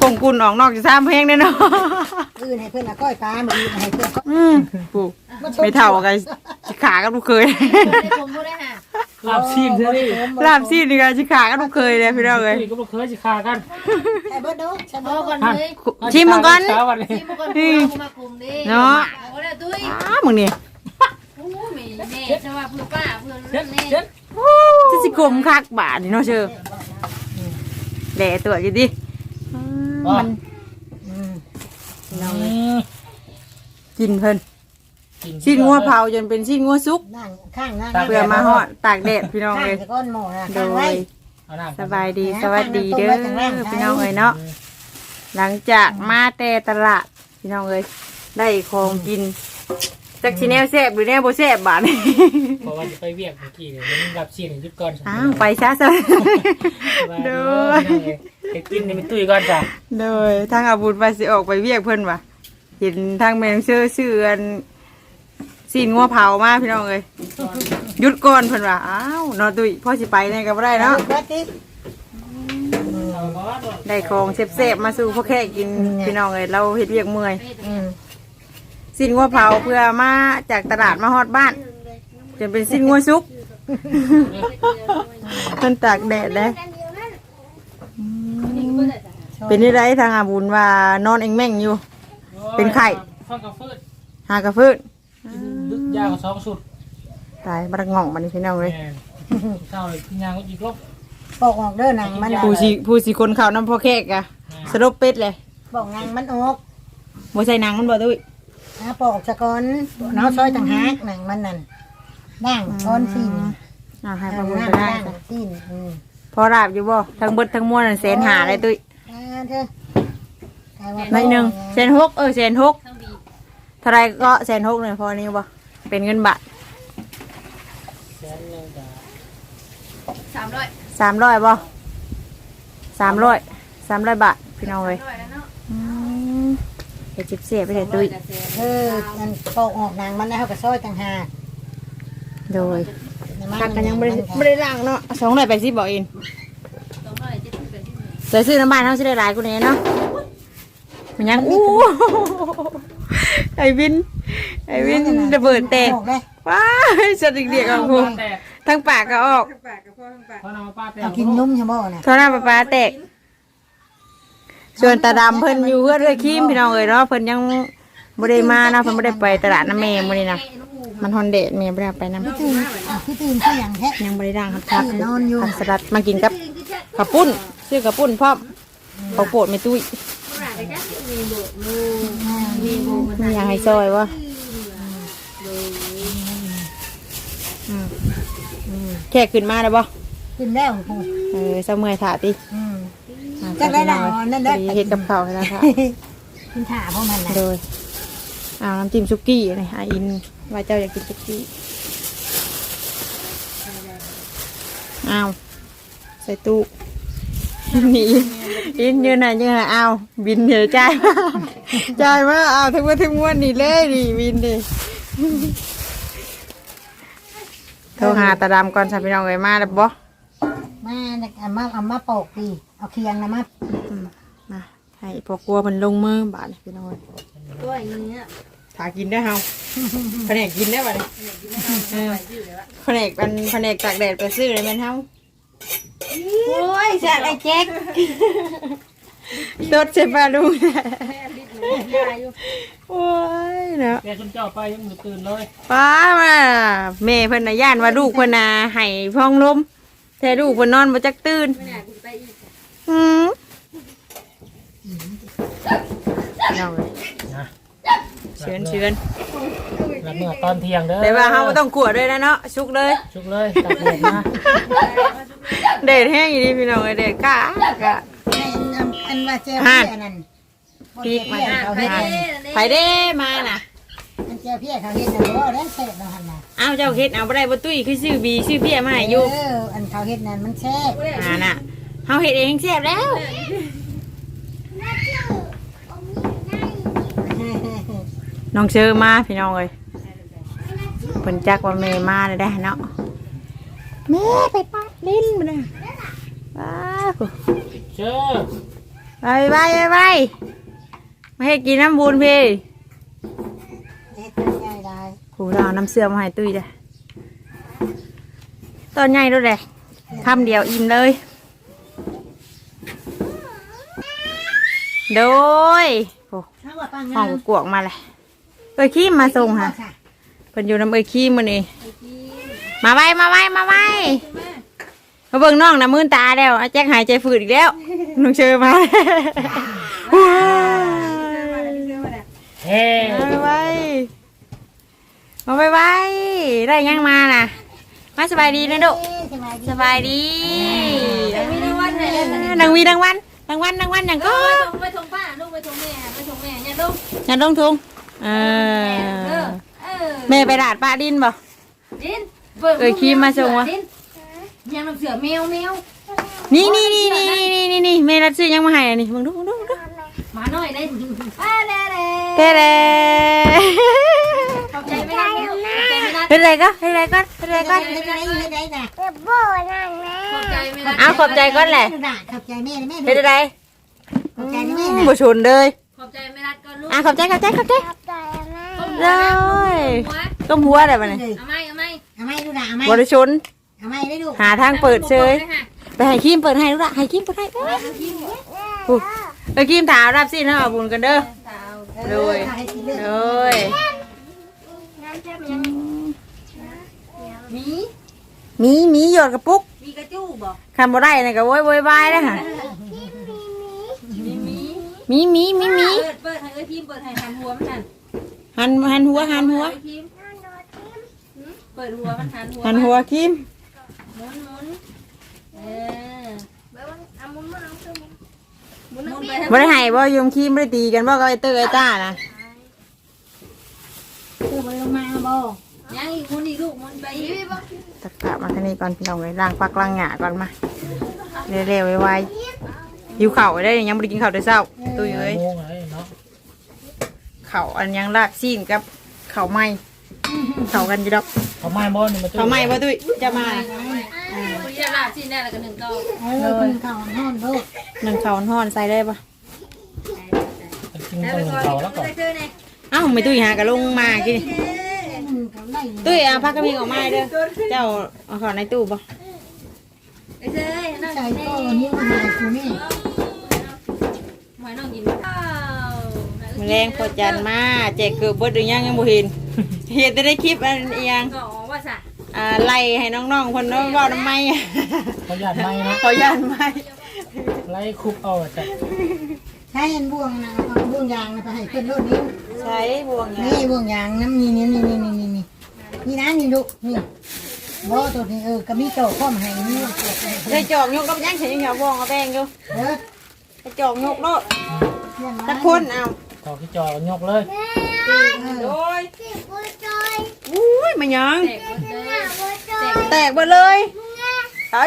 คงกุนออกนอกจะซ้ำเพลงแน่นาะอื่นให้เพื่อนเอาก้อยปลามาอีกให้เพื่อนก็อืมผูไม่เท่ากันชิขากับลูกเคยผมบ่ได้หาลาบซีนเท่านี้ลาบซีนนี่กันชิขากับลูกเคยเลยพี่น้องเลยก็บ่เคยสิคากันใช่เบิดเดูใช่พเบิอดก่อนเลยชิมมึงก่อนช้าวันนี้ชิมก่อนกูมากลุ่มดิเนาะอ้ามึงนี่เจ็ดเช็ดจะสิกลมคักบาทนี่เนาะเชื่อ แหล่ตัวอยู่ดิมัน อืมอืมกินเพิ่นกินชิ้นงัวเผาจนเป็นชิ้นงัวซุกนั่งข้างนั่งเพื่อมาฮอดตากแดดพี่น้องข้างเลยจะก้อนหมูนะโดข้างไว้ ยเอาน้ำสบายดีสวัสดีเด้อพี่น้องเอ้ยเนาะหลังจากมาแต่ตลาดพี่น้องเอ้ยได้ของกิน จักชิแนวแซ่บหรือแนวบ่แซ่บบาดนี้เพราะว่าจะไปเวียกเมื่อกี้เนี่ยมันรับซีนหยุดก่อนอ้าวไปซะซะเด้โดอยไปกินนี่มันตุ้ยก่อนจ้ะโดยทางอาบุญว่าสิออกไปเวียกเพิ่นว่ะเห็นทางแมงเชื่อชื่ออันซีนงัวเผามาพี่น้องเอ้ยหยุดก่อนเพิ่นว่าอ้าวนอตุ้ยพ่อสิไปแน่ก็บ่ได้เนาะเบิดติได้ของแซ่บๆมาสู่พ่อแค่กินพี่น้องเอ้ยเราเฮ็ดเวียกเมื่อย อืม สิ้นงัวเผาเพื่อมาจากตลาดมาฮอดบ้านจนเป็นสิ้นงัวซุก มันตากแดดแล้วเป็นนี่ไรทางอาบุญว่านอนเองแม่งอยู่ เป็นไข่ฟังกับฟืดหากระพื้นดึกยาวกับสองสุดตายบักง่องมันนี่พี่น้องเลยแม่นเช้าเลยพี่ยางก็อีกรอบปอกออกเด้อหนังมันผู้สีผู้สีคนเขาน้ำพ่อแขกอะสลบเป็ดเลยปอกหนังมันออกบ่ใส่หนังมันบ่ตุ้ย นะปอกสะก้อนเนาะซอยต่างหากหนังมันนั่นด่างช้อนซีนอ่าให้ด่าพงระบุญด่างก็ได้ด่างซีนอืมพอราบอยู่บ่ทั้งเบิดทั้งมวลนั่นแสนหาเลยตุ้ยอ่าเด้อใครว่าหน่อยหนึ่งแสนหกเออแสนหกทั้งบีเท่าไรก็แสนหกเลยพอนี้บ่เป็นเงินบาทแสนหนึงจ้ะสามร้อยสามร้อยบ่สามร้อยสามร้อยบาทพี่น้องเลยร้อยแล้วเนาะอืม ไปจิบเสียไปเลยตุ้ยเออมันปอกออกหนังมันแล้วเขาก็ซอยต่างหากโดยำมัคักกันยังไม่ได้ไม่ได้ล้างเนาะสองร้อยแปดสิบบอกเองสองร้อยเจ็ดสิบเป็นที่หนึ่งใส่ซื้อน้ำบ้านเขาจะได้หลายกูเนี่ยเนาะมันยังอู้ไอ้วิน ไอ้วินระเบิดแตกออกเลยว้ายสติเดียกเอาคุณแตกทั้งปากก็ออกเพราะน้ำมาป้าแตกเอากินนุ่มใช่บ่น่ะท่อหน้าปลาปลาแตก ส่วนตาดำเพิ่นอยู่เพื่อนเพื่อนคีมพี่น้องเอ้ยเนาะเพิ่นยังบ่ได้มานะเพิ่นบ่ได้ไปตลาดน้ำแม่มื้อนี้นะมันฮอนเดดแม่บ่ได้เอาไปนำตื่นอะพี่ตื่นที่อย่างแท้ยังบ่ได้ด่างครับครับนอนอยู่ผักสลัดมากินกับข้าวปุ้นซื้อข้าวปุ้นพร้อมข้าวโพดไม่ตุ้ยมีหยังให้ซอยวะอืมอืมแค่ขึ้นมาแล้วบ่กินแล้วคงเออเสมื่อยถาติอืมอ่า จักได้แล้วนั่นแหละพอเฮ็ดกับข้าวให้แล้วค่ะ กินถ่าพวกมันนะโดยเอาน้ำจิ้มซุกี้นี่อาอินว่าเจ้าอยากกินซุกี้เอาใส่ตู้นี่อินยืนไหนยืนไหนเอาบินเดี๋ยวจ่ายมาจ่ายมาเอาทั้งวันทั้งมวนนี่เลยนี่บินดิโทรหาตาดำก่อนสัพี่น้องเอ้ยมาแล้วบ่ มาเอามาเอามาปอกดี เอาเคียงนะมามาให้พอกลัวมันลงมือบาดนี่พี่น้องเอ้ยตัวอย่างเงี้ยถากินได้เฮาแผนกกินได้ป่ะเนี่ยเออแผนกเป็นแผนกตากแดดไปซื้อเลยแม่นเฮาโอ้ยแซ่บไอ้แจ๊กตดใช่ป่ะลุงโอ้ยเนาะ แกคุณเจ้าไปยังมือตื่นเลยป้ามาแม่เพิ่นน่ะย่านว่าลูกเพิ่นน่ะให้พ้องลมแต่ลูกเพิ่นนอนบ่จักตื่นอืมเอาเลยนะเชิญเชิญรับเมื่อตอนเที่ยงเด้อแต่ว่าเฮาบ่ต้องกลัวด้วยนะเนาะชุกเลย ชุกเลยตักเด็ดนะเด็ดแห้งอีดีพี่น้องเอ้ยเด็ดกะกะอันว่าแจ๊กเพี้ยนั่นพริกมาเขาเฮ็ดนั่นไปเด้มาน่ะอันแจ๊กเพี้ยเขาเฮ็ดนั่นบ่ได้แซ่บนะหั่นน่ะเอาเจ้าเฮ็ดเอาบ่ได้บ่ตุ้ยคือชื่อบีชื่อเพี้ยมาให้อยู่เอออันเขาเฮ็ดนั่นมันแซ่บอ่าน่ะ เฮาเฮ็ดเองแซ่บแล้ว น้องเชอมาพี่น้องเอ้ยเพิ่นจักว่าแม่มาได้ได้เนาะแม่ไปปะลิ้นบ่ได้ว้าวเชื่อไปไปไปไปมาให้กินน้ำบุญพี่เฮ็ดเป็นใหญ่ได้โหเราเอาน้ำเสื่อมมาให้ตุ้ยเด้อตอนใหญ่ด้วยเด้คำเดียวอิ่มเลย โดยโอ้ถ้าว่าปังห้องกวกมาเลยเอ้ยขี้มาส่งค่ะเพิ่นอยู่น้ำเอ้ยขี้มื้อนี้มาไว้มาไว้มาไว้มาเบิ่งน้องน้ำมืนตาแล้วอาแจ็คหายใจฝืดอีกแล้วน้องเชอมาว้ายเฮ้มาไว้มาไว้ไว้ได้ยังมาน่ะมาสบายดีนะดุสบายดีสบายดีมีรางวัลไหนเลยนางวีนางวันนางวันนางวันอย่างก็ไปทงป้าลูกไปทงแม่ไปทงแม่เนี่ยลูกอย่าลงทุงเอเอออเออแม่ไปดาดป้าดินบ่ ดินเอ้ยขี้มาส่งวะ ดินยังน้ำเสือแมวแมวนี่นี่นี่นี่นี่นี่นี่แม่รัดซื้อยังมาให้อันนี้มึงดูมึงดูมึงดูมาหน่อยได้อ่าเด้เด้เต้เด้ขอบใจไม่ได้ขอบใจไม่ได้เฮ็ดอะไรก็ เฮ็ดอะไรก็เฮ็ดอะไรก็เฮ็ดได้เฮ็ดได้น่ะขอบใจไม่ได้เอาขอบใจก่อนแหละน่ะขอบใจแม่แม่เฮ็ดอะไรขอบใจแม่อืมน่ะบ่ชนเลยขอบใจไม่ได้ก็ลูกอะขอบใจขอบใจขอบใจเลเลยต้มหัวอะไรบ้านี่เอาไหมเอาไหมเอาไม้ดูน่ะเอาไม้บ่ได้ชนเอาไม้ได้ดูหาทางเปิดเฉยไปให้คิมเปิดให้ลูกละให้คิมเปิดให้เอ้ยอู้ไปคิมถามรับสินะเอาบุญกันเด้อโดยให้กินเลือดเลย มีมีมีหยอดกระปุกมีกระจู้บอกคำบ่ได้นะก็โวยโวยวายนะฮะมีมีมีมีมีมีเปิดเปิดให้เอ้ยพิมเปิดให้หันหัวมันนั่นหันหันหัวหันหัวเอ้ยพิมเปิดหัวมันหันหัวหันหัวคิมหมุนหมุนเออหมุนไปทางบ่ได้ให้บ่ยมคิมบ่ได้ตีกันบ่กับไอ้เตอร์ไอ้ต้านะ คือบ่ลงมาบ่ ยังอีกหมุนอีกลูกหมุนไปอีกตะกะมาทางนี้ก่อนพี่น้องเลยล้างปักล้างหญ้าก่อนมาเร็วๆไวๆหิวข้าวได้ยังบ่ได้กินข้าวแต่เช้าตุ้ยเอ้ยโมงอะไรเนาะข้าวอันยังลากซีนกับข้าวไหม้เข้ากันอยู่ดอกเขาไม้บอลนี่มาข้าวไหม้บ่ตุ้ยจะมาคุณจะลาบสิ้นได้แล้วก็หนึ่งดอกเออเพิ่นเข้าห้องลูกนึ่งข้าวฮ้อนๆใส่ได้ปะจริงต้องเขาแล้วก่อนเจอเนี่ยเอ้าไม่ตุ้ยหากะลงมากินอืมเขาได้ ตุ้ยเอาพักกระมีออกมาเด้อเจ้าเอาเข้าในตู้ปะไปเจอน้องใจกินก็นี่นิ้วหายกูนี่หอยน้องกินข้าวแมลงพอจันมาแจกเกือบเบิดหรือยังยังบ่เห็นเห็นแต่ในคลิปอันเอียงก็ว่าสะอ่าไล่ให้น้องๆคนน้องเว้าทำไมอะเขาหยาดไม้นะขอย่านไหมไล่คุบเอาแต่ใช้อันบ่วงนะเอาบ่วงยางนะไปให้เพิ่นโลดนิ้วใช้บ่วงนี่บ่วงยางน้ำนี่นี่นี่นี่นี่นี่ นี่นะนี่ลูกนี่บ่ตัวนี้เออก็มีโตพร้อมให้นี่ได้จอกยกกับยังใช้ยังเหรอบ่วงเอาแป้งอยู่เด้อได้จอกยกโลดเพื่อนตะคนเอาต่อขี้จอยกเลยโดยอุ้ยมันยัง แตกหมดเลยไอ้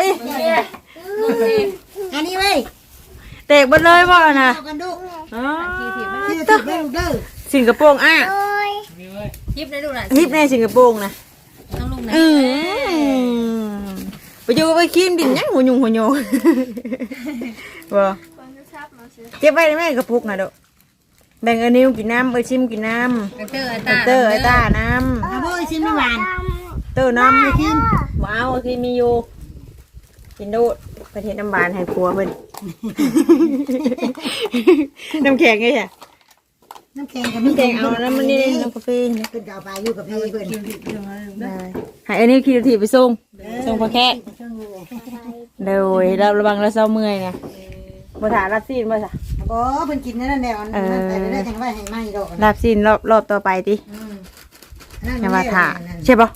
อันนี้เว้ยแตกหมดเลยบ่น่ะเอากันดูอ๋อที่จะติดเด้อเด้อสิงคโปร์อะ ยยิบได้ดูหน่อยฮิปในสิงคโปร์นะต้องลุงนะอืมไปอยู่ไปคิมดินยังหัวยุงหัวโยบ่เก็บไว้ได้ไหมกระปุกน่ะเด้อแบ่งเอานิ้วกินน้ำเอ้ยชิมกินน้กระเตอร์ไอ้ำตาเตอร์ไอ้ต้าน้เอาบ่ไอ้ซิมน้ำหวานำเตอร์น้ำคิมว้าวคือมีอยู่กินดูดประเทศน้ำบานให้ผัวเพิ่น น้ำแข็งไงจ้ะ น้ำแข็งกับมีน้ำแข็งเอาน้ำมันนี่น้ำกาแฟนี่เพิ่นก็เอาไปอยู่กับพี่เพิ่นได้ให้อันนี้ขี่รถถีบไปส่งส่งพอแค่เดี๋ยวเราระวังเราเศร้าเมื่อยไงบ่ถารับซีนบ่จ้ะบ่เพิ่นกินนั่นแหละอันนั้นแต่ได้จังไว้ให้ไหม้ดอกรับซีนรอบรอบต่อไปติอืมอย่ามาถาใช่ปะ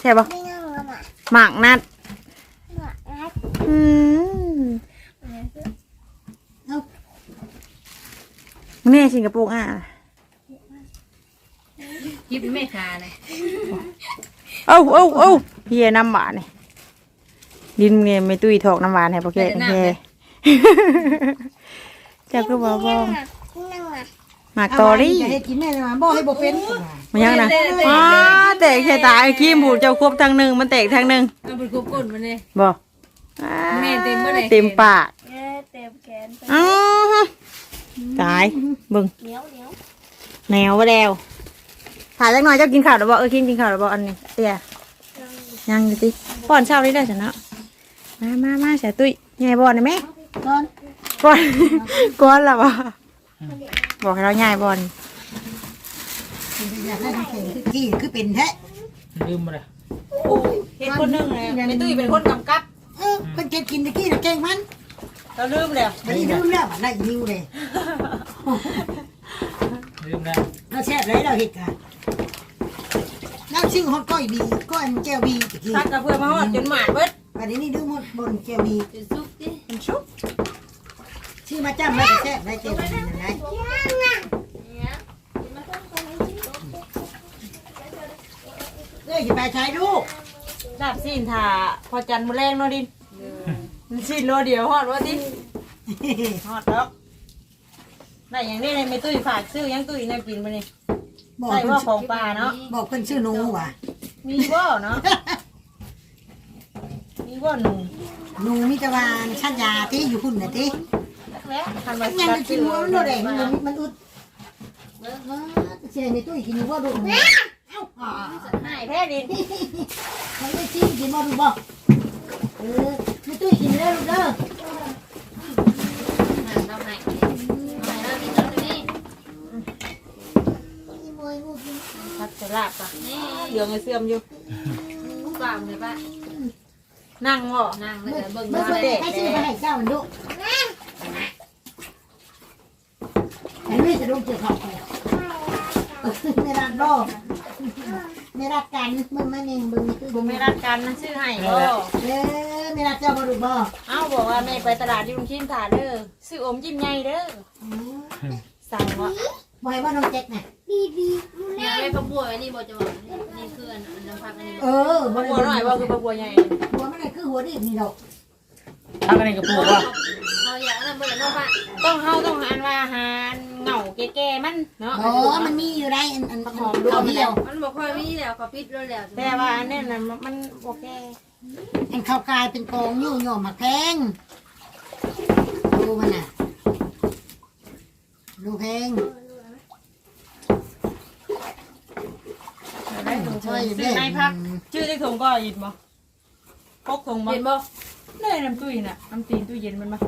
ใช่ปะหมากนัดอืม แม่สิงคโปร์อะยิบไม่ขาเลยเอ้าเอ้าเอ้าเฮียน้ำหวานนี่ดินเงี้ยไม่ตุ้ยถอกน้ำหวานให้พอแกเฮียเจ้าก็บอกว่าหมากตอรี่จะเฮ็ดกินแม่มาบ่ให้บ่เป็นมันยังนะอ๋อแตกแค่ตายขี้บูดเจ้าควบทางหนึ่งมันแตกทางหนึ่งเอาไปกุบก้นมันเลยบอกแม่เต็มเมื่อไหร่เต็มปากเต็มแขนไปอ้าว ตายเบิ่งเหนียวเหนียวแนวบ่แล้วถ่ายจักหน่อยเจ้ากินข้าวหรือบ่เออกินกินข้าวหรือบ่อันนี้เตี้ยยังอยู่ติป้อนเช้านี้ได้จ้ะเนาะมามามาเสียตุ้ยใหญ่บ่อนได้ไหมก่อนป้อนก้อนละบ่บอกให้เราใหญ่บ่อนอยากให้มันเป็นคือกี้คือเป็นแท้ลืมมาเลยเฮ็ดคนนึงเลยแม่ตุ้ยเป็นคนกำกับเออเพิ่นเก็บกินตะกี้น่ะเก่งมัน เราลืมแล้วบัดนี้ลืมแล้วบัดได้นิ้วเลยลืมแล้วเราแซ่บเลยเราเฮ็ดค่ะน้ำชื่อฮอดก้อยบีก้อยมันแก้วบีตะกี้ทักกับเพื่อนมาฮอดจนหมาดเบิดบัดนี้นี่ลืมหมดบนแก้วบีจะซุกดิมันชุบชื่อมาจ้ำแล้วก็แซ่บได้แก้วบีนั่นได้เนี่ยมาต้องคนนี้สิเอ้ยอย่าไปใช้ลูกดาบซีนถ่าพอจันทร์มื้อแรงเนาะดิน มันซีนโลเดียวฮอดว่าดิฮอดดอกได้อย่างนี้เลยไม่ตุ้ยฝากซื้อยังตุ้ยน่ากินมานี่บอกใช่เพิ่นว่าของปลาเนาะ บอกเพิ่นชื่อหนูว่ะมีบ่เนาะ มีบ่หนุ่มหนูมิตรวานชันยาที่อยู่พุ่นน่ะติแล้วทันว่ายังจะกินหัวมันโดดแดงมันมันอุดเออเสียในตู้กินหัวดูเอ้าอ่าหายแท้ดินเขาไม่ชี้กินบ่ดูบ่เออ ในตู้กินได้ลูกเด้อหาเราไหนไหนเรากินตรงนี้ทักจะลาบปะนี่เหลืองไอ้เสื่อมอยู่ผู้บ่าวเลยปะนั่งบ่นั่งเลยเบิ่งเมื่อมาเด็เลยกให้ซื้อมาให้เจ้ามันดูไอ้นี่จะลงเกี่ยวกับไม่รักดอกไม่รักกันมึงมาเองมึงคือบ่บ่ไม่ไม่รัรักกกันนะชื่อให้บ่เออไม่รักเจ้าบ่ดูบ่เอ้าบอกว่าแม่ไปตลาดที่ลุงชินถ่าเด้อซื้ออมจิ้มใหญ่เด้อสั่งว่าบ่ให้ว่าน้องแจ็คน่ะเนี่ยไอ้กระบวยนี่บ่จะบอกนี่คืออันน้ำพักอันนี้เออบ่บัวหน่อยบ่คือบัวใหญ่หัวมันน่ะคือหัวนี่นี่ดอกทางกันเองกับปู่ว่าเราอยากนั่นเบิ่งน้ำปะต้องเฮาต้องอันว่าอาหารเหงาแก่ๆมันเนาะอ๋อมันมีอยู่ได้อันอันหอมด้วยเดียวมันบอกค่อยมีแล้วเขาปิดแล้วแล้วแต่ว่าอันนี้น่ะมันบ่แก่ อันข้าวกายเป็นกองอยู่หย่อมหมักแพงดูมันน่ะ ดูแพงซื้อในพักชื่อที่ถุงก็ยินบ่พกถุงบ่เห็นบ่นี่น้ำตู้เย็นน่ะน้ำตีนตู้เย็นมันบ่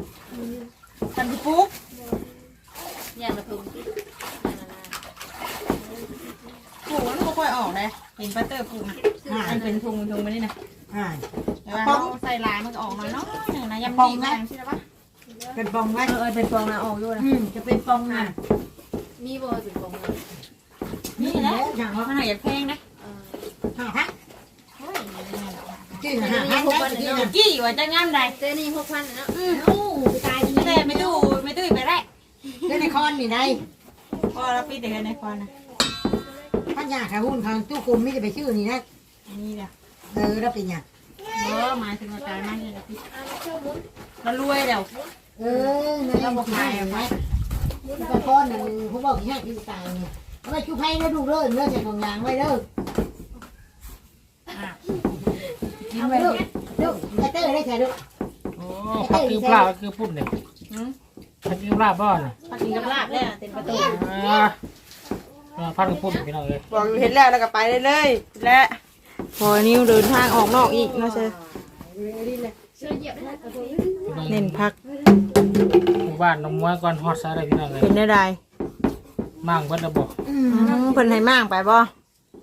ทันที่ปุ๊บอย่างละถุงปลูกมันบ่ค่อยออกเลยเห็นปัตเตอร์ปลูกน่ะอ่าอันเป็นถุงถุงมานี่น่ะ อ่าแต่ว่าเราใส่ลายมันก็ออกมาเนาะนี่นะยำดีมากใช่ไหมเป็นปองไว้เออเออเป็นฟองนะออกด้วยนะอืมจะเป็นปองน่ะมีบ่ถึงตรงนั้นนี่แหละอย่างมันว่าหายจากแพงนะเออห้าพักโอ้ยชื่อห้าพักได้ที่น่ะกี่ว่าจะงามใดเต้นี่หกพันเนาะเอ้าไปตายดีแต่ไม่ตู้ไม่ตู้ไปได้เล่นในคอนนี่ได้พอเราปิดแต่กันในคอนนะพันยาขาหุ้นทางตู้คุมไม่ได้ไปชื่อนี่นะนี่แหละ เออแล้วเป็นยังเออมาถึงกายมากเลยละพี่เรารวยแล้วเออนั่นเราบอกขายไว้ตะคอนนั่นเขาบอกให้พี่ตายเนี่ยเอาไปชุบให้แล้วดูเด้อเนื้อใส่ของยางไว้เด้อกินเอาไปไปดูดูไอ้เต้ได้ใช่ดูโอ้พักคือปลาคือพุ่นเนี่ยพักคือปลาบ้อนพักกินกับลาบเลยเต็มประตูอ่าพักคือพุ่นพี่น้องเลยบอกเห็นแล้วแล้วก็ไปเลยเลยและ พอนิ้วเดินทางออกนอกอีกนะเชเชื่อเหยียบได้ก็ได้เน้นพักหมู่บ้านน้องมวยก่อนฮอดซะได้พี่น้องเลยเป็นได้ไรมั่งเบิดระบบอืมเพิ่นให้มั่งไปบ่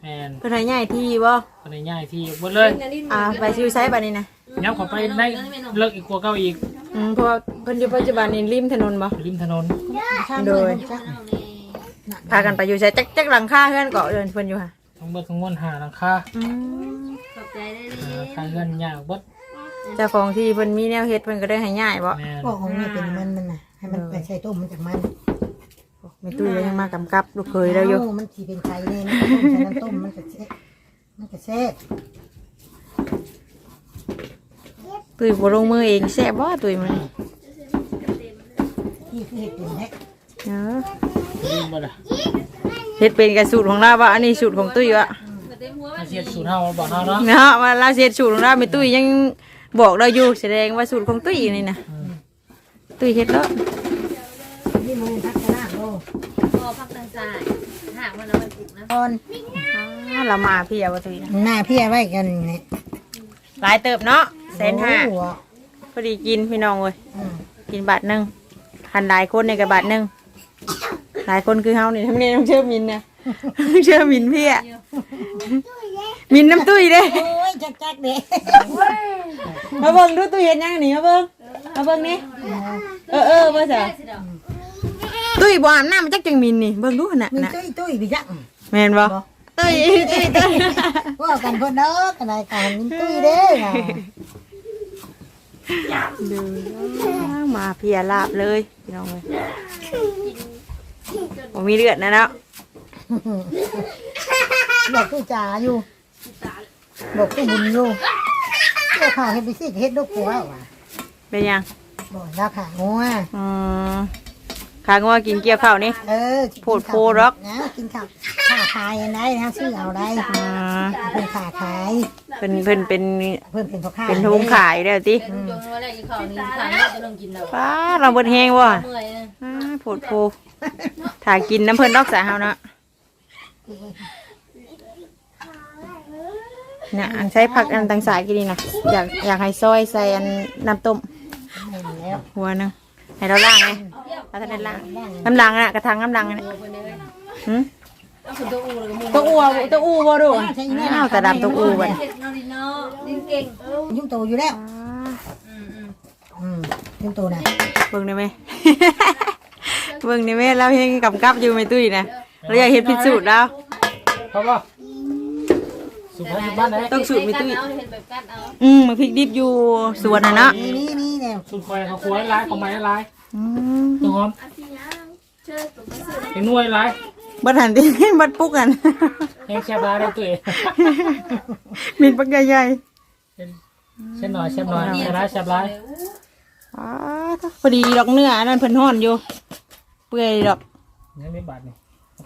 แมนเพิ่นให้ใหญ่ที่บ่คนในง่ายที่เบิดเลยอ่าไปซิวไซส์บัดนี้นะย้ำเข้าไปได้เลิกอีกกว่าเก้าอีกอืมเพราะว่าเพิ่นอยู่ปัจจุบันนี่ริมถนนบ่ริมถนนโดยพากันไปอยู่ใช้จักจักหลังคาเฮือนเกาะเดินเพิ่นอยู่ค่ะ ต้องเบิดทั้งมวลหาหลังคาขอบใจได้หาดีหลังคาเงินยากเบิดเจ้าของที่เพิ่นมีแนวเฮ็ดเพิ่นก็ได้ให้ง่ายบ่แมนบอกของนี่เป็นมันมันน่ะ ให้มันไปใช้ต้มมันจากมันแม่ตุ้ยก็ยังมากำกับลูกเคยแล้วอยู่มันสีเป็นไข่เลยนะต้มใช้น้ำต้มมันก็แซ่บมันก็แซ่บตุ้ยบ่ลงมือเองแซ่บบ่ตุ้ยมันนี่คือเห็ดเป็นแท้เออลืมบ่ล่ะ เฮ็ดเป็นกับสูตรของเราบ่อันนี้สูตรของตุ้ยวะก็เต็มหัวอาเซียนสูตรเฮาบอกเฮาเนาะเนาะว่าเราเฮ็ดสูตรของเราแม่ตุ้ยยังบอกเราอยู่แสดงว่าสูตรของตุ้ยนี่นะตุ้ยเฮ็ดแล้วนี่มันพักกระนาโลพอพักทางซ้ายหากมันเอาไปปลูกนะตอนอ้าวเรามาพี่เอาว่าตุ้ยนะหน้าพี่ไว้กันนี่หลายเติบเนาะแสนห้าโอ้โพอดีกินพี่น้องเว้ยอืมกินบาทหนึงหันหลายคนในกับบาทหนึง หลายคนคือเฮานี่ทำนี่ต้องเชื่อมินนะเชื่อมินพี่อะมินน้ำตุ้ยเด้โอ้ยจักจักเด้มาเบิ่งดูตู้เย็นยังนี่มาเบิ่งมาเบิ่งนี่เออเออเบิ่งจ้ะตุ้ยบ่อาบน้ำมันจักจังมินนี่เบิ่งดูขนาดมีน่ะตุ้ยตุ้ยพี่จักแม่นบ่ตุ้ยตุ้ยตุ้ยว่ากันคนเด้อกันรายการมีตุ้ยเด้อดูมาเพียลาบเลยพี่น้องเอ้ย บ่มีเลือดนะเนาะบอกตุ้ยจ๋าอยู่บอกตุ้ยบุญอยู่เจ้าข่าวเฮ็ดไปสิเฮ็ดลูกผัวว่ะเป็นยังบอกแล้วค่ะงัวอืมขางว่ากินเกี่ยวข้าวนี่ เออโพดโพดอกนะกินข้าวข้าขายอันไหนนะซื้อเอาได้อ่าเพิ่นขาขายเพิ่นเพิ่นเป็นเพิ่นเป็นพ่อค้าเป็นทุงขายเด้อติจงว่าอะไรอีกข้าวนี้ทานแล้วจะลงกินแล้วป้าเราเบิดแฮงบ่เมื่อยนะอ่าโพดโพ ถ้ากินน้ำเพิ่นดอกสาเฮาเนาะเนี่ยอันใช้ผักอันต่างสายกินดีนะอยากอยากให้ซอยใส่อันน้ำต้มเห็นแล้วหัวหนึงให้เราล่างไงเราจะได้ล่างน้ำลังน่ะกระทังน้ำลังน่ะหืมเอาคุณตัวอูเลยมึงตัวอูอะตัวอูบ่ดูอ้าวแต่ดำตัวอูบ่เฮ็ดนอดินเนาะดินเก่งยุ่งโตอยู่แล้วอืมอืมอืมยุ่งโตนะเบิ่งได้ไหม เบิ่งได้ไหมเราเฮงกำกับอยู่ไหมตุ้ยนะเราอยากเห็นพิสูจน์แล้วเพราะว่าสุภาษิตบ้านไหนต้องสูตรไม่ตุ้ยเอาเห็นแบบกัดเอาอืมมาพริกดิบอยู่สวนน่ะเนาะนี่นี่นี่เนี่ยสุดคอยเขาควยร้ายของไม้ร้ายอืมตัวหอมเป็นหน่วยร้ายบัดหันดิบัดปุ๊กกันแห้งแช่บร้ายได้ตัวเองมินปักใหญ่เช่นหน่อยเช่นหน่อยแช่ร้ายแช่ร้ายๆอ๋อพอดีดอกเนื้ออันนั้นเพิ่นห่อนอยู่เปื่อยดอกนี่ไม่บาดนี่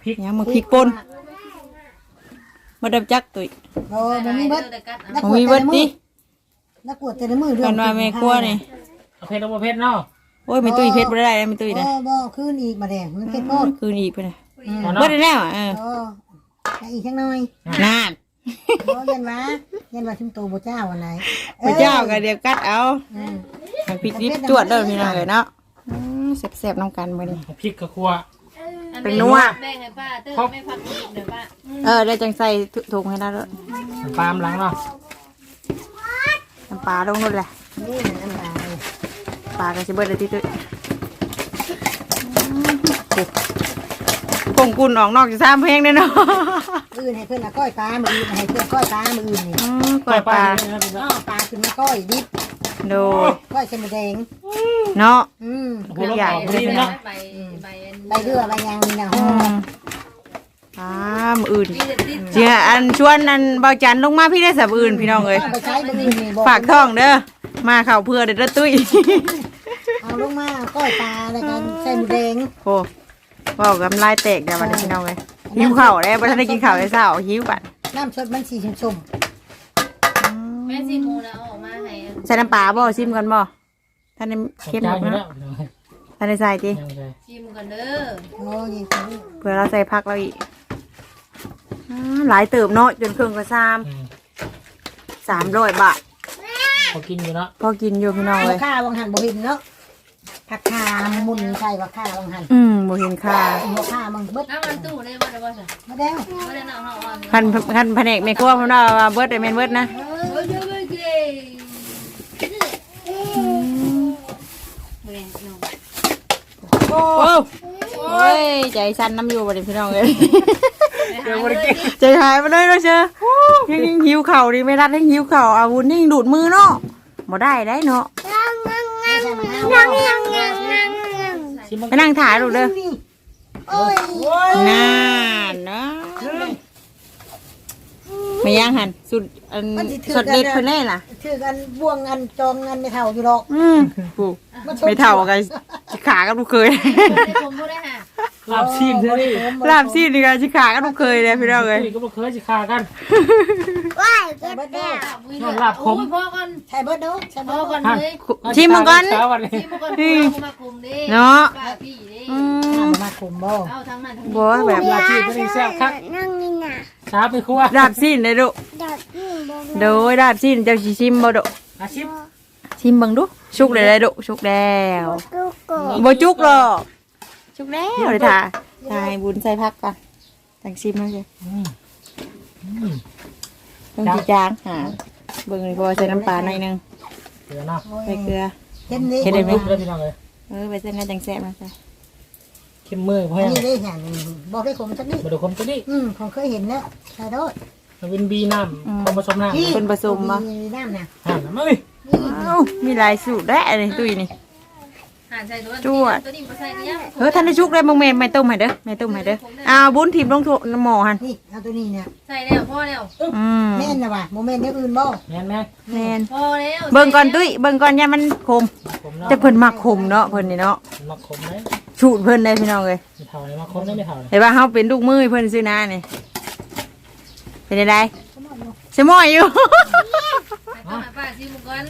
พริกยังมาพริกป่นมาดับจักตุ้ยโอ้มันมีเบิดแต่กัดเอานักของกวดมีแต่เบิดละมืติอนักกวดแต่ละมือเรื่กันว่าแม่ครัวนี่เอาเพชรเอาเพชรเนาะโอ้ยไม่ตุ้ยเพชรบ่ได้ไม่ตุ้ยนะโอ้บ่คืนอีกมาแดงมันเผ็ดโพดคืนอีกเพิ่นน่ะเอาบ่เนาะได้แล้วอะเออโอ้แต่อีกจังหน่อยนานโอ้ยันว่ายันว่าชิมโตบ่เจ้าวันไหนพระเจ้าก็เดี๋ยวกัดเอาอืมให้พริกดิบจวดเด้อพี่น้องเอ้ยเนาะ อืมแซ่บๆน้ำกันมื้อนี้ พริกกับครัวเป็นนัว แม่ให้ป้าเติมไม่พักกินเดี๋ยวป้าเออเดี๋ยวจังใส่ถุงให้ได้ด้วยน้ำปลาล์มหลังเนาะน้ำปลาลงนู่นแหละนี่น้ำลายปลาก็สิเบิดเลยที่ตุ้ยผงกุนออกนอกจากซ้ำเพลงได้เนาะอื่นให้เพิ่นละก้อยปลามืออื่นให้เพิ่นก้อยปลามืออื่นนี่อืมกล้วยปลาเนี่ยนะพี่อ้น้อองปลาขึ้นมาก้อยดิบ โดยก้อยเส้นหมูแดงเนาะ อืมโอ้โหเราบอกดีเนาะใบใบใบเรือใบยางนี่นะอืฮะมปลามืออื่นมีแต่ติดเจียอันชวนอันเบาจันลงมาพี่ได้สับอื่นพี่น้องเอ้ยเอาไปใช้มืออื่นนี่บอกฝากท้องเด้อมาเข่าเพื่อเด็ดตุ้ยเอาลงมาก้อยปลาแล้วกันใส่หมูแดงโอ้เว้ากำลายแตกเดี๋ยววันนี้พี่น้องเอ้ยหิวข้าวแล้วบ่ทันได้กินข้าวเลยเช้าหิวบัดน้ำสดมันสีชุ่มแม่ซีมูนะเอาออกมาให้ ใส่น้ำปลาบ่ชิมกันบ่ท่านได้ขอบเข้มใจหมดอยู่เนาะแล้วท่านได้ใส่ติยังไงชิมกันเด้อๆโอ้ยเผื่อเราใส่ผักเราอีกอ่าหลายเติบเนาะจนเครื่องก็ซามอืมสามร้อยบาทพอกินอยู่เนาะพอกินอยู่พี่น้องเลยข้าวังหันบ่เห็นเนาะผักขามุนใส่ว่าข้าวังหันอืมบ่เห็นค่าหัวข้ามังเบิดน้ำมันตู้ได้บ่ได้บ่ใช่มาแล้วบ่ได้น้ำเฮาอ่อนคันคันแผนกแม่ครัวเพิ่นว่าเบิดได้แม่นเบิดนะเฮ้ยเยอะเลยเก้บ่ได้น้อง โอ้โอ้ยใจสั่นน้ำอยู่บ่ได้พี่น้องเอ้ยเดี๋ยวบ่ได้กินใจหายไปเลยเนาะเชอยังยังหิวเข่าวดิไม่รัดยังหิวเข่าวอาวุธนี่ยังดูดมือเนาะบ่ได้ได้เนาะยังยังชิมมันไปนั่งถ่ายลูกเด้อโอ้ยนานเนาะ ไม่ย่างหันสุดอัน สดเด็ดเพิ่นแน่ล่ะ ถือกันบ่วงอันจองอันไม่เท่าอยู่หรอกอืมผู้ไม่เท่ากันขากับลูกเคย ได้ผมบ่ได้หาลาบซีนเท่านี้ลาบซีนนี่ก็สิขากันทุกเคยเลยพี่น้องเอ้ยตุ้ยก็บ่เคยสิฆ่ากัน ว้ายใส่เบิดเด้อนอนลาบคมพ่อก่อนใส่เบิดเด้อใส่พ่เบิอดก่เด้ออนเลยชิมมึงก่อน เช้าวันนี้ที่พ่อก่อนพ่อมาคุมดิเนาะ ป้าพี่ดิอืมมาคุมบ่เอาทั้งนั้นทั้งบ่นี้แบบ ลาบซีนตัวนี้แซ่บคักนั่งนี่น่ะ เช้าไปครัวลาบซีนเลยดุดัดนี่บ่โดยลาบซีนเจ้าสิชิมบ่ดุอาชิมชิมเบิ่งดูชุกเลยเลยดุชุกแล้วกูโกบ่จุกหรอกชุกแล้วเลยท่าทายบุญใส่พักก่อนจังชิมแล้วสิอืมอืมต้องจีจางหาเบิ่งนี่พอใส่น้ำปลาหน่อยหนึงเดี๋ยวเนาะใส่เกลือ เห็นนี่เห็นได้ไหมเด้อพี่น้องเลยเออไปเส้นกันจังแซ่บมาใส่ เข้มมือเพราะอันยังนี้ได้อย่างบอกได้ผมสักนิดมาดูคมตัวนี้อืมผมเคยเห็นแล้วใส่โดดมันเป็นบีน้ำคมผสมน้ำเป็นผสมบ่ มีน้ำนะห่านมาเลยเอ้ามีหลายสูตรได้เลยตุ้ยนี่ หันใส่ตัวจวด ตัวนี้บ่ใส่เนี่ยเออท่านได้ชุกได้บ่แม่นไม่ต้มให้เด้อไม่ต้มให้เด้ออ้าวบุญทิพย์ลงโถน้ำหม้อหั่นนี่เอาตัวนี้เนี่ยใส่แล้วพ่อแล้วอืมแม่นนะว่ะโมเมนต์เดียวอื่นบ่แม่นแม่แม่นพ่อแล้วเบิ่งก่อนตุ้ยเบิ่งก่อนอย่ามันขมผมเนาะจะเพิ่นมักขมเนาะเพิ่นนี่เนาะมาคมไหมสูตรเพิ่นได้พี่น้องเอ้ยไม่เท่าเลยมาคมได้ไม่เท่าเลยเห็นว่าเฮาเป็นลูกมือให้เพิ่นซื้อหน้านี่เป็นจังไดสมอยอยู่ต้องให้ป้าซิมก่อน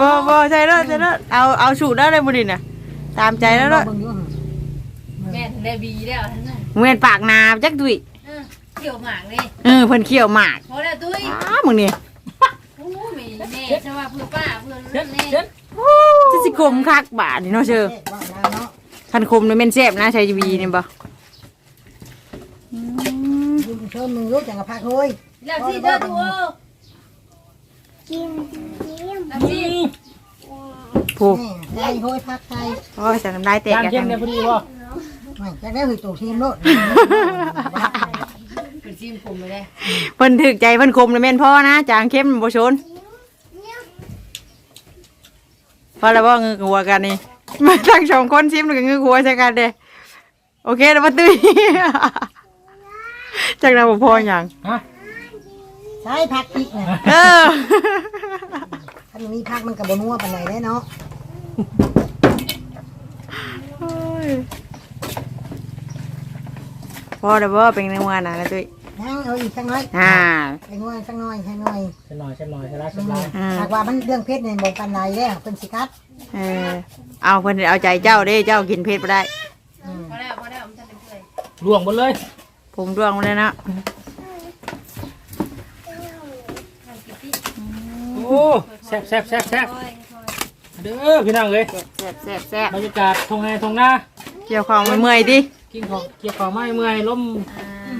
บ่บ่ใช่แล้วใช่แล้วเอาเอาสูตรได้เลยบ่ดิน่ะ ตามใจแล้วเนาะเบิ่งอยู่หั่นแม่ถึงได้บีแล้วทั้งนั้นเหมือนปากนาจักตุ้ยเออเกี่ยวหมากเลยเออเพิ่นเคี่ยวหมากพอแล้วตุ้ยอ้ามึงนี่โอ้แม่แม่ใช่ว่าเพื่อป้าเพื่อเช็ดแม่เช็ดจะสิคมคักบาดนี่เนาะเชื่อเอ๊ะว่าแล้วเนาะคันคมนี่แม่นแซ่บนะใช้วีนี่บ่อืมยืนเชิญมึงรู้จังกับพักเฮ้ยแล้วที่เด้อตัวกินกิน แล้วที่ผู้แม่ได้เฮ้ยพักไทยโอ้ยจะน้ำลายแตกจานกันเข้มเนี่ยพอดีป่ะไม่จะได้หือตัวทีมโลดเป็นซิมผมไปเลยเพิ่นถึกใจเพิ่นคมเลยแม่นพ่อนะจางเข้มบ่ชนพอแล้วบ่งึกหัวกันนี่มาทั้งสองคนชิมแล้วก็งึกหัวใส่กันเด้โอเคแล้วบ่ตุ้ยจักนั้นบ่พอหยังฮะใช้พักพริกนะเออถ้ามั นมีพักมันกับบนัวปานไหนได้เนาะโอ้ยพอแล้วบ่เป็นในวันน่ะนะตุ้ยยังเอาอีกสักน้อยอ่าไปง่อยสักน้อยสักน้อยเช็ดหน่อยเช็ดหน่อยเช็ดละเช็ดละอืมหากว่ามันเรื่องเพศในบ่ปานไหนแล้วเพิ่นสิคัดเออเอาเพิ่นเอาใจเจ้าเด้เจ้ากินเผ็ดบ่ได้อืมพอแล้วพอแล้วมันจะเป็นเพื่อนล่วงหมดเลย ผมร่วงมาเลยนะโอ้ แซ่บแซ่บแซ่บแซ่บ เด้อพี่น้องเลยแซ่บแซ่บแซ่บบรรยากาศทงไงทงหน้าเกี่ยวของเมื่อยๆดิ กินของเกี่ยวของไม้เมื่อยลม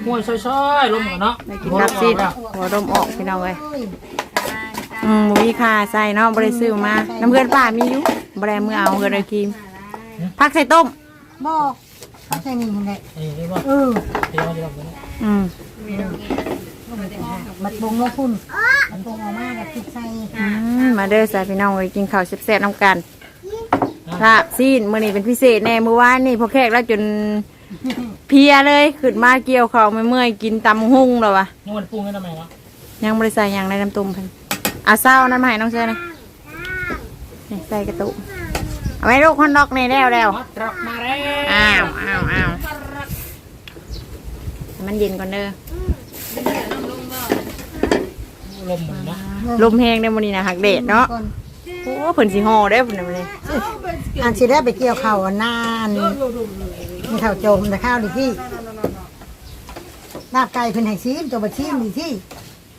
ม่วนซอยๆลมก่อนเนาะไปกินกับซีนหัวดมออกพี่น้องเลยโอ้ยอืมบ่มีค่าใส่เนาะบ่ได้ซื้อมา น้ำเพื่อนป้ามีอยู่บ่ได้มือเอาเงินเอาครีมผักใส่ต้มบ่เขาใช่นี่นั่นแหละนี่นี่ว่าเออเดี๋ยวเดี๋ยวเดี๋ยวอืม บัดบงลงทุนบัดบงออกมากับติดใส่อืมมาเด้อสายพี่น้องเลยกินข้าวแซ่บๆน้ำกันลาบซีนมื้อนี้เป็นพิเศษแน่มื้อวานนี่พอแขกแล้วจนเพลียเลยขึ้นมาเกี่ยวข้าวเมื่อยๆกินตำหุ่งแล้ววะนี่มันปรุงให้ทำไมวะยังบริใส่หยังในน้ำต้มเพิ่นเอาเศร้านั่นมาให้น้องเชื่อนะนี่ใส่กระตุกเอาไว้ลูกคอนดอกนี่แล้วแล้วมัดตรับมาแล้วอ้าวอ้าวอ้าวให้มันเย็นก่อนเด้อ ลมเหมือนนะลมแห้งได้อมื้อนี้นะหักเดดเนาะก่อนโอ้เพิ่นสิห่อได้อเพิ่นน่ะมื้อนี้อันสิได้ไปเกี่ยวข้าวอันนานมีข้าวโจมแต่ข้าวดีที่ลาบไก่เพิ่นให้ชิมตัวบ่ชิมดีที่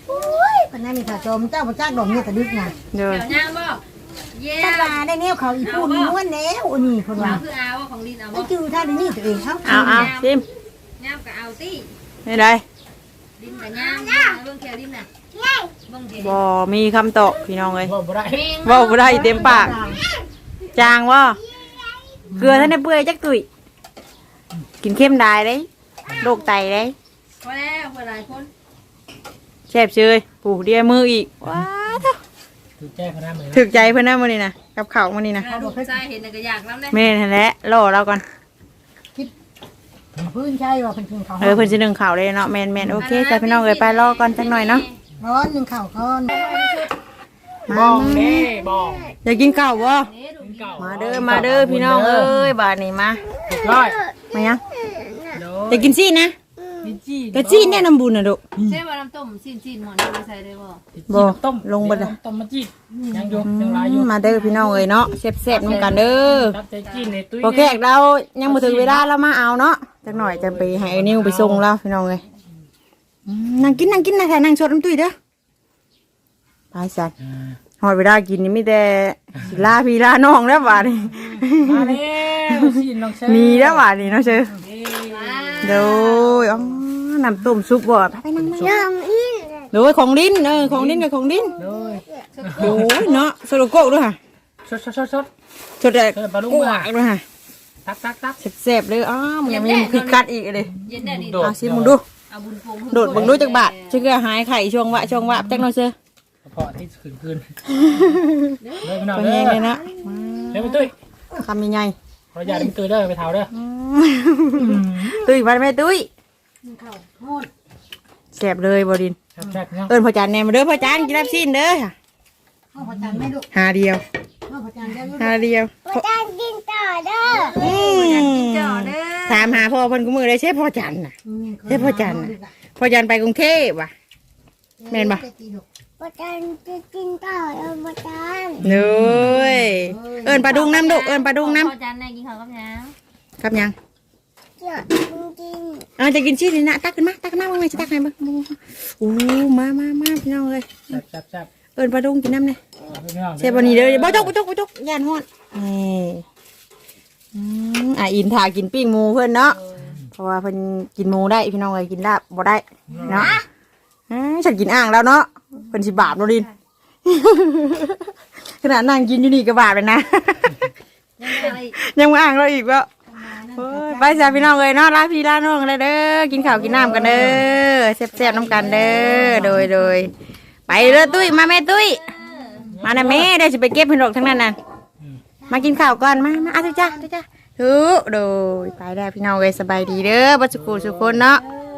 โอ้ยเพิ่นนั้นมีข้าวโจมเจ้าบ่จักดอกเนี่ยตะดึกน่ะเด้อเดี๋ยวย่างบ่เย้ถ้าว่าได้แนวเขาอีปุ่นม้วนแล้วอันนี้เพิ่นว่าเอาคือเอาของดินเอาไอ้บ่จื้อท่าได้นี่ตัวเองเฮาเอาเอาซิมย่างก็เอาตี้ไม่ได้ดินกับย่างเบิ่งแถวดินน่ะเบิ่งดินบ่มีคำตอบพี่น้องเอ้ยว่าบ่ได้เว้าบ่ได้เต็มปาก จางบ่เกลือท่านได้เปื่อยจักตุ้ยกินเค็มได้เด้โรคไตเด้พอแล้วพอหลายคนแซ่บเชยปู่เดียวมืออีกว้าวเถอะถือแจ้งคณะเหมือนถึกใจเพื่อนนะมื้อนี้นะกับข้าวมื้อนี้นะลูกชายเห็นก็อยากนำเด้แม่นั่นแหละรอเราก่อนพื้นใช่ว่าเพิ่นกินข้าวเออเพิ่นสินึ่งข้าวเลยเนาะแม่นแม่นโอเคจ้ะพี่น้องเอ้ยไปรอก่อนจักหน่อยเนาะ ร้อนหนึงข้าวก่อนบองเด้บองอยากกินข้าวบ่เด้ดูกินเก่ามามาเด้อมาเด้อพี่น้องเอ้ยบาดนี้มาเรียบร้อยมายังนแต่กินซีนนะกินจี้แต่ซีนแน่น้ำบุญน่ะดุใช่ว่าน้ำต้มซีนซีนหมอนเอาไปใส่ได้บ่บ่ต้มลงบ่ได้ต้มมาจี้ยังอยู่ยังหลายอยู่มาเด้อพี่น้องเอ้ยเนาะแซ่บๆนำกันเด้อรับใจจี้ในตุ้ยโอเคเรายังบ่ถึงเวลาเรามาเอาเนาะจักหน่อยจะไปให้ไอ้นิวไปส่งแล้วพี่น้องเอ้ยอืม นั่งกินนั่งกินนะแท้นั่งสดน้ำตุ้ยเด้อไปสัตว์ฮอดเวลากินนี่มีแต่สิลาพี่ลาน้องแล้วบาดนี้มาแล้วซีนน้องเชมีแล้วบาดนี้เนาะเชื่อเอ้ยโดยอ๋อน้ำต้มซุปบ่ไปนั่งนั่งนั่งโดยของลิ้นเออของลิ้นกับของลิ้นเลยโอ้ยเนาะสโลโก้ด้วยค่ะชดชดชดชดสดแต่เออปลาลูกกมาวากด้วยค่ะตักตักตักแซ่บๆเลยอ้าวมันยังมีพริกกัดอีกเลยเย็นแน่ดีโดดเอาสิมึงดู เอาบุญพงโดดบังดูจักบะชื่อหายไข่ช่วงวะช่วงวะจักหน่อยเสือเพาะที่คืนคืนเลยพี่น้องตัวเด้แห้งเลยอนะเดี๋ยวไปตุ้ยคำยังไงขออย่าเป็นตุ้ยเด้อไปเท้าเด้อตุ้ยมาไหมตุ้ยแซ่บเลยบดิน แซ่บๆเนาะเอิญพ่อจันแหนมาเด้อพ่อจันกินรับซีนเด้อค่ะข้าวผัดจานไม่ลูกหาเดียว ข้าวผัดจานได้ลูกหาเดียวจานกินต่อเด้ออืมจ่อเด้อถามหาพ่อเพิ่นกูมือเลยใช่พ่อจันน่ะเฮ้ยพ่อจันน่ะพ่อจันไปกรุงเทพว่ะแม่นปะบ่จานจะกินต่อเด้อบ่จานเน้ยเอิญปลาดุงน้ำดุเอิญปลาดุงน้พ่อจานแน่กินข้าวกับหยังำครับยังเจ้ากินเออจะกินชีสนี่นะตักขึ้นมาตักขึ้นมาบ้างไหมจะตักให้บ้างโอ้มามามาพี่น้องเลยแซ่บแซ่บแซ่บเอิญปลาดุงกินน้ำเลยพี่น้องเชฟวันนี้เด้อบ่จกบ่จกบ่จกย่านฮ้อนนี่อืมอะอินถ่ากินปิ้งหมูเพิ่นเนาะเพราะว่าเพิ่นกินหมูได้พี่น้องเลยกินลาบบ่ได้เนาะอ่าฉันกินอ่างแล้วเนาะเพิ่นสิบาปเนาะดิน ขนาดนั่งกินอยู่นี่ก็บาปเลยนะ ยังไงยังมาอ่างเราอีกวะโอ้ยไปจ้าพี่น้องเลยเนาะลาพี่ลาน้องเลยเด้อกินข้าวกินน้ำกันเด้อแซ่บๆน้ำกันเด้อโดยโดย ไปเด้อตุ้ยมาแม่ตุ้ย มานะแม่ได้จะไปเก็บเห็ดอกทั้งนั้นน่ะมากินข้าวก่อนมามาอะทุจ้าทุจ้าทุโดยไปได้พี่น้องเลยสบายดีเด้อบัดสุกุสุกคนเนาะเอ